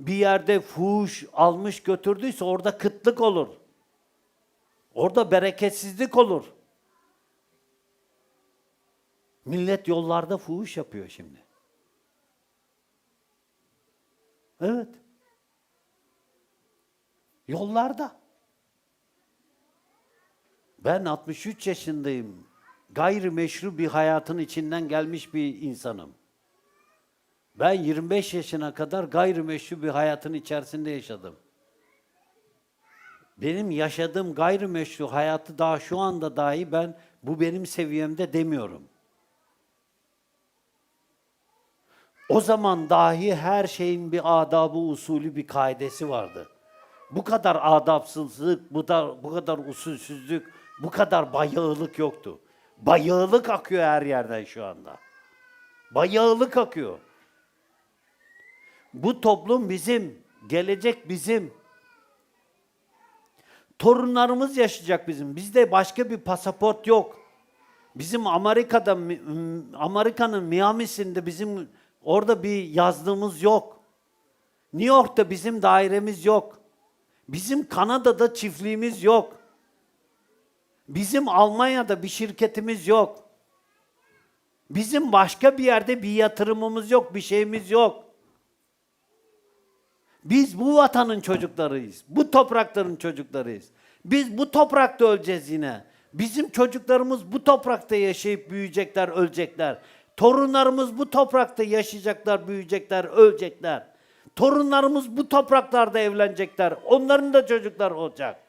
bir yerde fuhuş almış götürdüyse orada kıtlık olur. Orada bereketsizlik olur. Millet yollarda fuhuş yapıyor şimdi. Evet. Yollarda. Ben 63 yaşındayım. Gayrimeşru bir hayatın içinden gelmiş bir insanım. Ben 25 yaşına kadar gayrimeşru bir hayatın içerisinde yaşadım. Benim yaşadığım gayrimeşru hayatı daha şu anda dahi ben bu benim seviyemde demiyorum. O zaman dahi her şeyin bir adabı, usulü, bir kaidesi vardı. Bu kadar adapsızlık, bu kadar, bu kadar usulsüzlük, bu kadar bayağılık yoktu. Bayağılık akıyor her yerden şu anda. Bayağılık akıyor. Bu toplum bizim, gelecek bizim. Torunlarımız yaşayacak bizim. Bizde başka bir pasaport yok. Bizim Amerika'da Amerika'nın Miami'sinde bizim orada bir yazlığımız yok. New York'ta bizim dairemiz yok. Bizim Kanada'da çiftliğimiz yok. Bizim Almanya'da bir şirketimiz yok. Bizim başka bir yerde bir yatırımımız yok, bir şeyimiz yok. Biz bu vatanın çocuklarıyız. Bu toprakların çocuklarıyız. Biz bu toprakta öleceğiz yine. Bizim çocuklarımız bu toprakta yaşayıp büyüyecekler, ölecekler. Torunlarımız bu toprakta yaşayacaklar, büyüyecekler, ölecekler. Torunlarımız bu topraklarda evlenecekler. Onların da çocuklar olacak.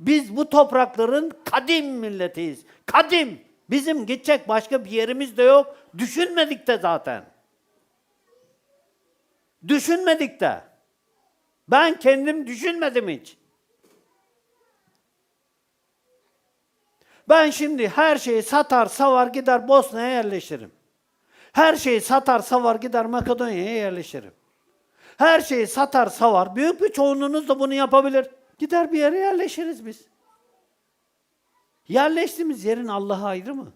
Biz bu toprakların kadim milletiyiz. Kadim. Bizim gidecek başka bir yerimiz de yok. Düşünmedik de zaten. Düşünmedik de. Ben kendim düşünmedim hiç. Ben şimdi her şeyi satar, savar gider Bosna'ya yerleşirim. Her şeyi satar, savar gider Makedonya'ya yerleşirim. Her şeyi satar, savar. Büyük bir çoğunluğunuz da bunu yapabilir. Gider bir yere yerleşiriz biz. Yerleştiğimiz yerin Allah'a ayrı mı?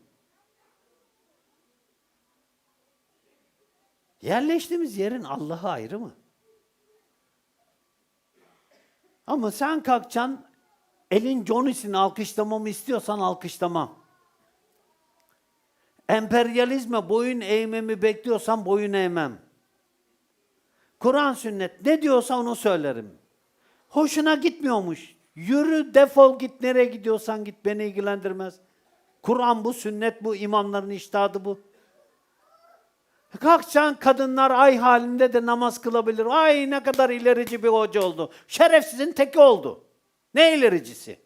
Yerleştiğimiz yerin Allah'a ayrı mı? Ama sen kalkacaksın, elin Johnny'sini alkışlamamı istiyorsan alkışlamam. Emperyalizme boyun eğmemi bekliyorsan boyun eğmem. Kur'an sünnet ne diyorsa onu söylerim. Hoşuna gitmiyormuş. Yürü defol git nereye gidiyorsan git beni ilgilendirmez. Kur'an bu, sünnet bu, imamların iştahadı bu. Kalkacaksın kadınlar ay halinde de namaz kılabilir. Ay ne kadar ilerici bir hoca oldu. Şerefsizin teki oldu. Ne ilericisi?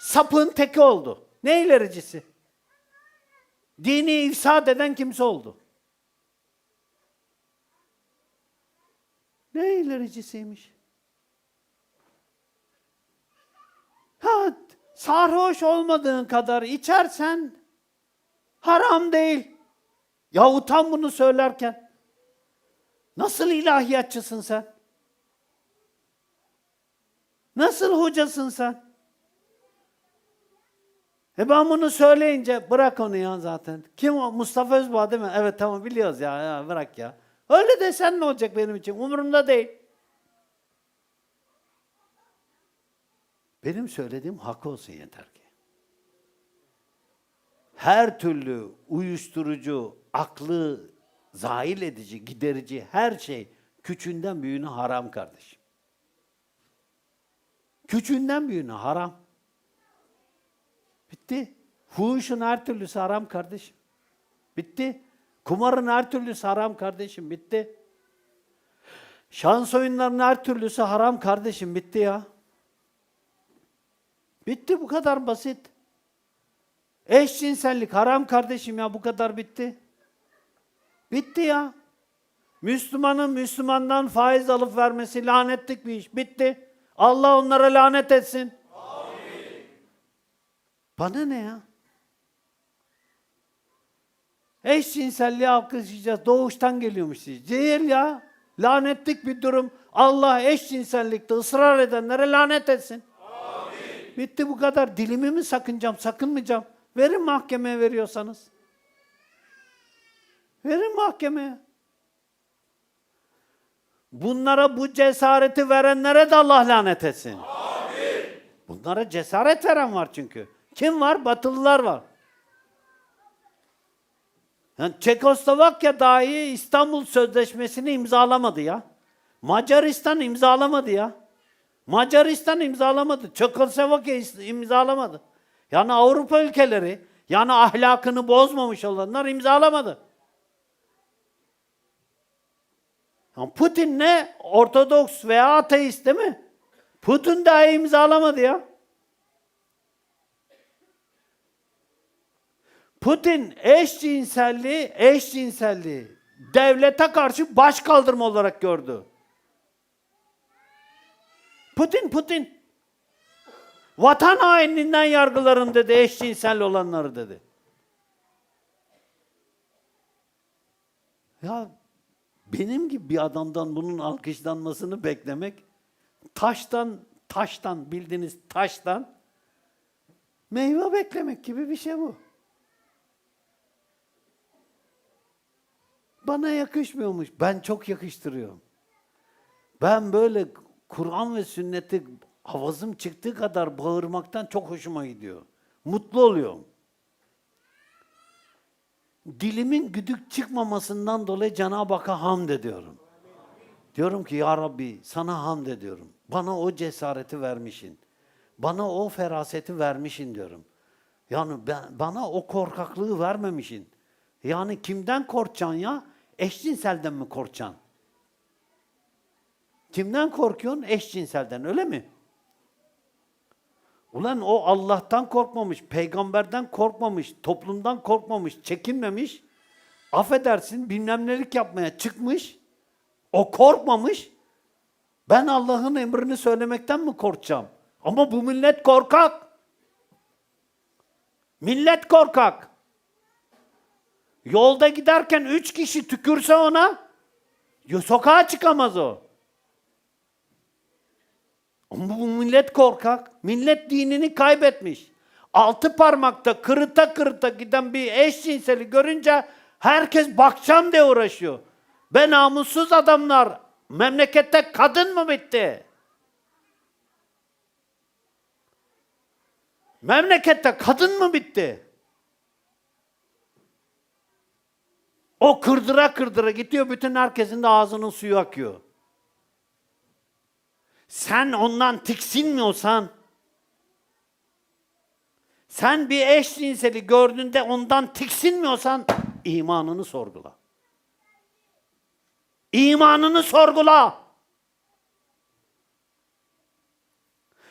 Sapığın teki oldu. Ne ilericisi? Dini ifsad eden kimse oldu. Ne ilericisiymiş? Ha, sarhoş olmadığın kadar içersen haram değil. Ya utan bunu söylerken. Nasıl ilahiyatçısın sen? Nasıl hocasın sen? E ben bunu söyleyince bırak onu ya zaten. Kim o? Mustafa Özbağ değil mi? Evet tamam biliyoruz ya, ya bırak ya. Öyle desen ne olacak benim için? Umurumda değil. Benim söylediğim hak olsun yeter ki. Her türlü uyuşturucu, aklı zahil edici, giderici her şey küçüğünden büyüğüne haram kardeşim. Küçüğünden büyüğüne haram. Bitti. Fuhuşun her türlüsü haram kardeşim. Bitti. Kumarın her türlüsü haram kardeşim. Bitti. Şans oyunlarının her türlüsü haram kardeşim. Bitti ya. Bitti bu kadar basit. Eşcinsellik haram kardeşim ya bu kadar bitti. Bitti ya. Müslümanın Müslümandan faiz alıp vermesi lanetlik bir iş. Bitti. Allah onlara lanet etsin. Amin. Bana ne ya? Eşcinselliği alkışlayacağız. Doğuştan geliyormuş. Değil ya. Lanetlik bir durum. Allah eşcinsellikte ısrar edenlere lanet etsin. Amin. Bitti bu kadar. Dilimi mi sakınacağım, sakınmayacağım. Verin mahkemeye veriyorsanız. Verin mahkemeye. Bunlara bu cesareti verenlere de Allah lanet etsin. Bunlara cesaret veren var çünkü. Kim var? Batılılar var. Yani Çekoslovakya dahi İstanbul Sözleşmesi'ni imzalamadı ya. Macaristan imzalamadı ya. Macaristan imzalamadı. Çekoslovakya imzalamadı. Yani Avrupa ülkeleri, yani ahlakını bozmamış olanlar imzalamadı. Yani Putin ne? Ortodoks veya ateist değil mi? Putin dahi imzalamadı ya. Putin eşcinselliği, eşcinselliği devlete karşı baş kaldırma olarak gördü. Putin, Putin. Vatan hainliğinden yargılarım dedi eşcinsel olanları dedi. Ya benim gibi bir adamdan bunun alkışlanmasını beklemek taştan, taştan bildiğiniz taştan meyve beklemek gibi bir şey bu. Bana yakışmıyormuş. Ben çok yakıştırıyorum. Ben böyle Kur'an ve sünneti avazım çıktığı kadar bağırmaktan çok hoşuma gidiyor. Mutlu oluyorum. Dilimin güdük çıkmamasından dolayı Cenab-ı Hakk'a hamd ediyorum. Diyorum ki ya Rabbi sana hamd ediyorum. Bana o cesareti vermişin. Bana o feraseti vermişin diyorum. Yani ben, bana o korkaklığı vermemişin. Yani kimden korkacaksın ya? Eşcinselden mi korkacaksın? Kimden korkuyorsun? Eşcinselden öyle mi? Ulan o Allah'tan korkmamış, peygamberden korkmamış, toplumdan korkmamış, çekinmemiş. Affedersin bilmem nelik yapmaya çıkmış. O korkmamış. Ben Allah'ın emrini söylemekten mi korkacağım? Ama bu millet korkak. Millet korkak. Yolda giderken üç kişi tükürse ona, sokağa çıkamaz o. Ama bu millet korkak. Millet dinini kaybetmiş. Altı parmakta kırıta kırıta giden bir eşcinseli görünce herkes bakacağım diye uğraşıyor. Be namussuz adamlar. Memlekette kadın mı bitti? Memlekette kadın mı bitti? O kırdıra kırdıra gidiyor bütün herkesin de ağzının suyu akıyor. Sen ondan tiksinmiyorsan, sen bir eşcinseli gördüğünde ondan tiksinmiyorsan imanını sorgula. İmanını sorgula.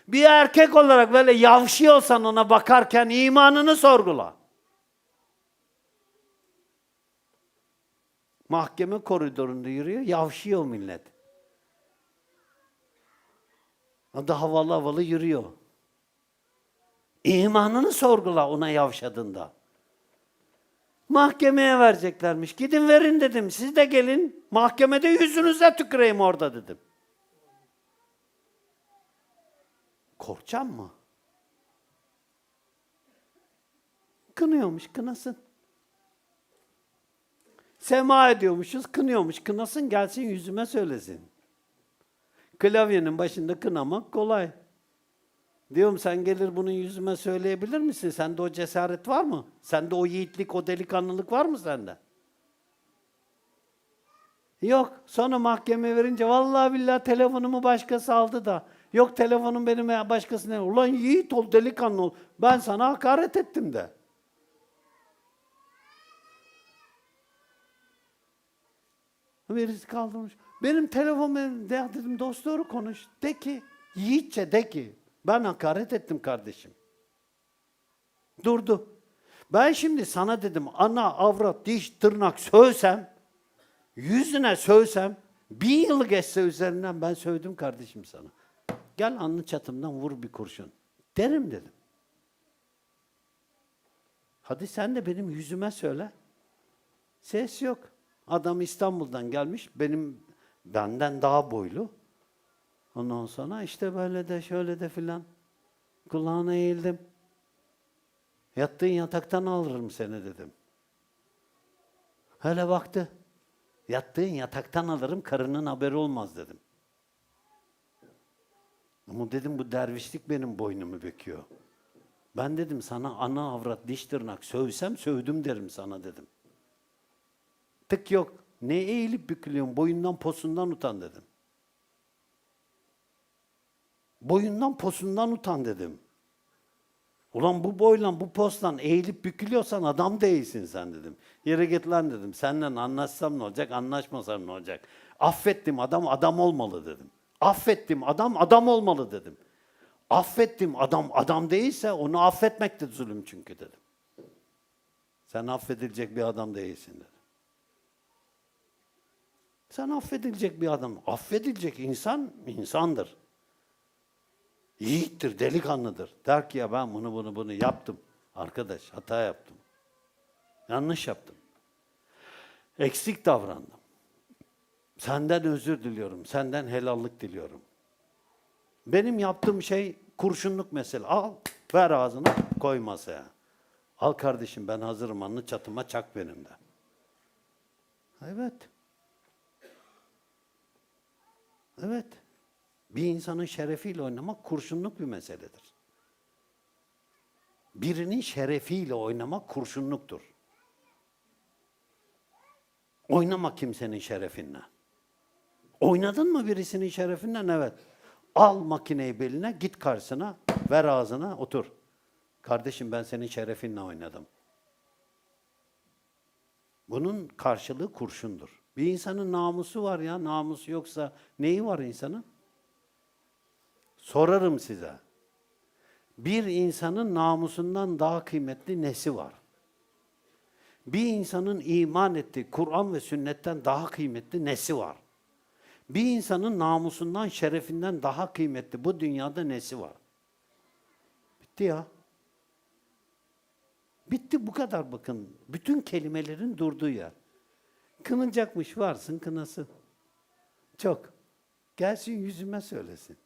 Bir erkek olarak böyle yavşıyorsan ona bakarken imanını sorgula. Mahkeme koridorunda yürüyor, yavşıyor millet. O da havalı havalı yürüyor. İmanını sorgula ona yavşadığında. Mahkemeye vereceklermiş. Gidin verin dedim. Siz de gelin. Mahkemede yüzünüze tüküreyim orada dedim. Korkacağım mı? Kınıyormuş, kınasın. Sema ediyormuşuz, kınıyormuş. Kınasın gelsin yüzüme söylesin. Klavyenin başında kınamak kolay. Diyorum sen gelir bunun yüzüme söyleyebilir misin? Sende o cesaret var mı? Sende o yiğitlik, o delikanlılık var mı sende? Yok. Sonra mahkeme verince vallahi billahi telefonumu başkası aldı da. Yok telefonum benim ya başkasına. Ulan yiğit ol, delikanlı ol. Ben sana hakaret ettim de. Birisi kaldırmış. Benim telefonum elimde Ya dedim dost doğru konuş. De ki yiğitçe de ki ben hakaret ettim kardeşim. Durdu. Ben şimdi sana dedim ana avrat diş tırnak sövsem yüzüne sövsem bin yıl geçse üzerinden ben sövdüm kardeşim sana. Gel alnı çatımdan vur bir kurşun. Derim dedim. Hadi sen de benim yüzüme söyle. Ses yok. Adam İstanbul'dan gelmiş. Benim benden daha boylu. Ondan sonra işte böyle de şöyle de filan. Kulağına eğildim. Yattığın yataktan alırım seni dedim. Hele baktı. Yattığın yataktan alırım, karının haberi olmaz dedim. Ama dedim bu dervişlik benim boynumu büküyor. Ben dedim sana ana avrat diş tırnak sövsem sövdüm derim sana dedim. Tık yok. Ne eğilip bükülüyorsun? Boyundan posundan utan dedim. Boyundan posundan utan dedim. Ulan bu boyla bu postan eğilip bükülüyorsan adam değilsin sen dedim. Yere git lan dedim. Senden anlaşsam ne olacak, anlaşmasam ne olacak? Affettim adam adam olmalı dedim. Affettim adam adam olmalı dedim. Affettim adam adam değilse onu affetmek de zulüm çünkü dedim. Sen affedilecek bir adam değilsin dedim. Sen affedilecek bir adam. Affedilecek insan insandır. Yiğittir, delikanlıdır. Der ki ya ben bunu bunu bunu yaptım. Arkadaş hata yaptım. Yanlış yaptım. Eksik davrandım. Senden özür diliyorum. Senden helallik diliyorum. Benim yaptığım şey kurşunluk mesele. Al, ver ağzına, koy masaya. Al kardeşim ben hazırım anlı çatıma çak benim de. Evet. Evet. Bir insanın şerefiyle oynamak kurşunluk bir meseledir. Birinin şerefiyle oynamak kurşunluktur. Oynama kimsenin şerefinle. Oynadın mı birisinin şerefinden? Evet. Al makineyi beline, git karşısına, ver ağzına, otur. Kardeşim ben senin şerefinle oynadım. Bunun karşılığı kurşundur. Bir insanın namusu var ya, namusu yoksa neyi var insanın? Sorarım size. Bir insanın namusundan daha kıymetli nesi var? Bir insanın iman ettiği Kur'an ve sünnetten daha kıymetli nesi var? Bir insanın namusundan, şerefinden daha kıymetli bu dünyada nesi var? Bitti ya. Bitti bu kadar bakın. Bütün kelimelerin durduğu yer. Kınacakmış varsın kınası. Çok. Gelsin yüzüme söylesin.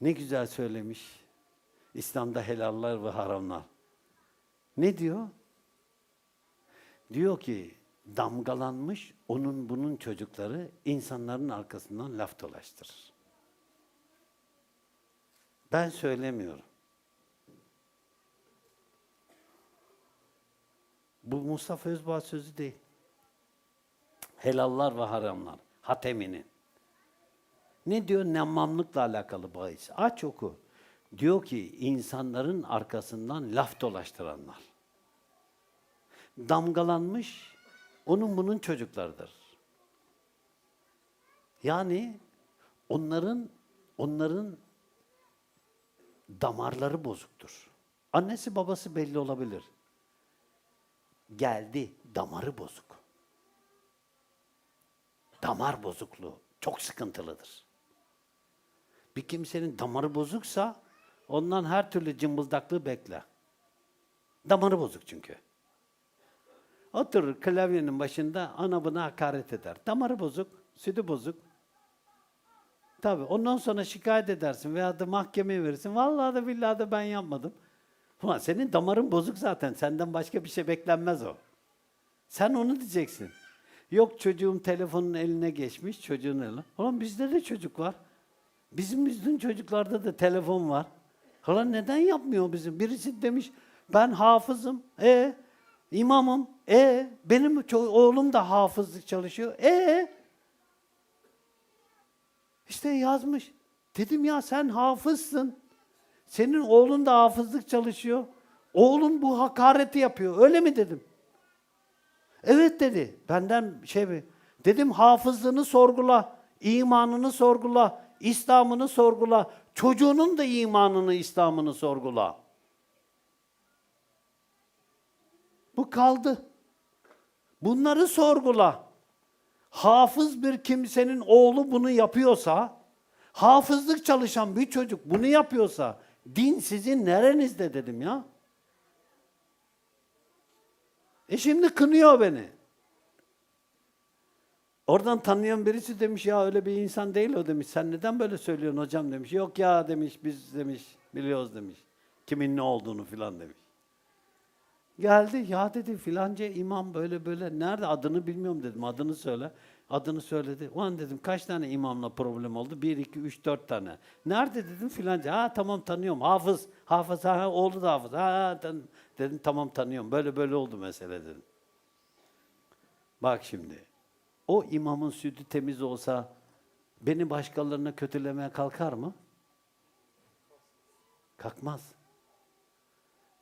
Ne güzel söylemiş. İslam'da helallar ve haramlar. Ne diyor? Diyor ki damgalanmış onun bunun çocukları insanların arkasından laf dolaştırır. Ben söylemiyorum. Bu Mustafa Özbağ sözü değil. Helallar ve haramlar. Hatemi'nin. Ne diyor? Nemmamlıkla alakalı bahis. Aç oku. Diyor ki insanların arkasından laf dolaştıranlar. Damgalanmış onun bunun çocuklarıdır. Yani onların onların damarları bozuktur. Annesi babası belli olabilir. Geldi damarı bozuk. Damar bozukluğu çok sıkıntılıdır. Bir kimsenin damarı bozuksa ondan her türlü cımbıldaklığı bekle. Damarı bozuk çünkü. Oturur klavyenin başında ana buna hakaret eder. Damarı bozuk, sütü bozuk. Tabii ondan sonra şikayet edersin veya da mahkemeye verirsin. Vallahi da billahi de ben yapmadım. Ulan senin damarın bozuk zaten. Senden başka bir şey beklenmez o. Sen onu diyeceksin. Yok çocuğum telefonun eline geçmiş, çocuğun eline. Ulan bizde de çocuk var. Bizim bizim çocuklarda da telefon var. Ulan neden yapmıyor bizim? Birisi demiş ben hafızım. E imamım. E benim oğlum da hafızlık çalışıyor. E işte yazmış. Dedim ya sen hafızsın. Senin oğlun da hafızlık çalışıyor. Oğlun bu hakareti yapıyor. Öyle mi dedim? Evet dedi. Benden şey mi? Dedim hafızlığını sorgula, imanını sorgula, İslam'ını sorgula. Çocuğunun da imanını, İslam'ını sorgula. Bu kaldı. Bunları sorgula. Hafız bir kimsenin oğlu bunu yapıyorsa, hafızlık çalışan bir çocuk bunu yapıyorsa, din sizin nerenizde dedim ya. E şimdi kınıyor beni. Oradan tanıyan birisi demiş ya öyle bir insan değil o demiş. Sen neden böyle söylüyorsun hocam demiş. Yok ya demiş biz demiş biliyoruz demiş. Kimin ne olduğunu filan demiş. Geldi ya dedi filanca imam böyle böyle nerede adını bilmiyorum dedim adını söyle. Adını söyledi. Ulan dedim kaç tane imamla problem oldu? Bir, iki, üç, dört tane. Nerede dedim filanca. Ha tamam tanıyorum. Hafız. Hafız ha oğlu da hafız. Ha, tan- dedim tamam tanıyorum. Böyle böyle oldu mesele dedim. Bak şimdi. O imamın sütü temiz olsa beni başkalarına kötülemeye kalkar mı? Kalkmaz.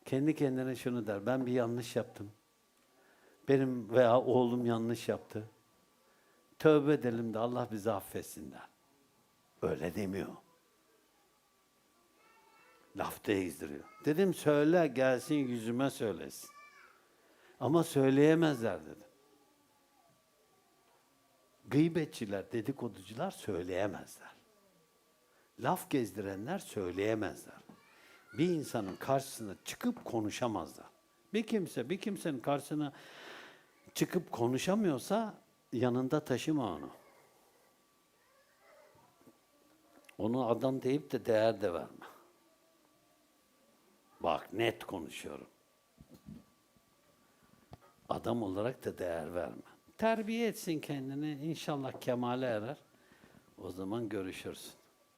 Kendi kendine şunu der. Ben bir yanlış yaptım. Benim veya oğlum yanlış yaptı. Tövbe edelim de Allah bizi affetsin der. Öyle demiyor. Laf değiştiriyor. Dedim söyle gelsin yüzüme söylesin. Ama söyleyemezler dedim. Gıybetçiler, dedikoducular söyleyemezler. Laf gezdirenler söyleyemezler. Bir insanın karşısına çıkıp konuşamazlar. Bir kimse bir kimsenin karşısına çıkıp konuşamıyorsa yanında taşıma onu. Onu adam deyip de değer de verme. Bak net konuşuyorum. Adam olarak da değer verme. Terbiye etsin kendini. İnşallah kemale erer. O zaman görüşürsün.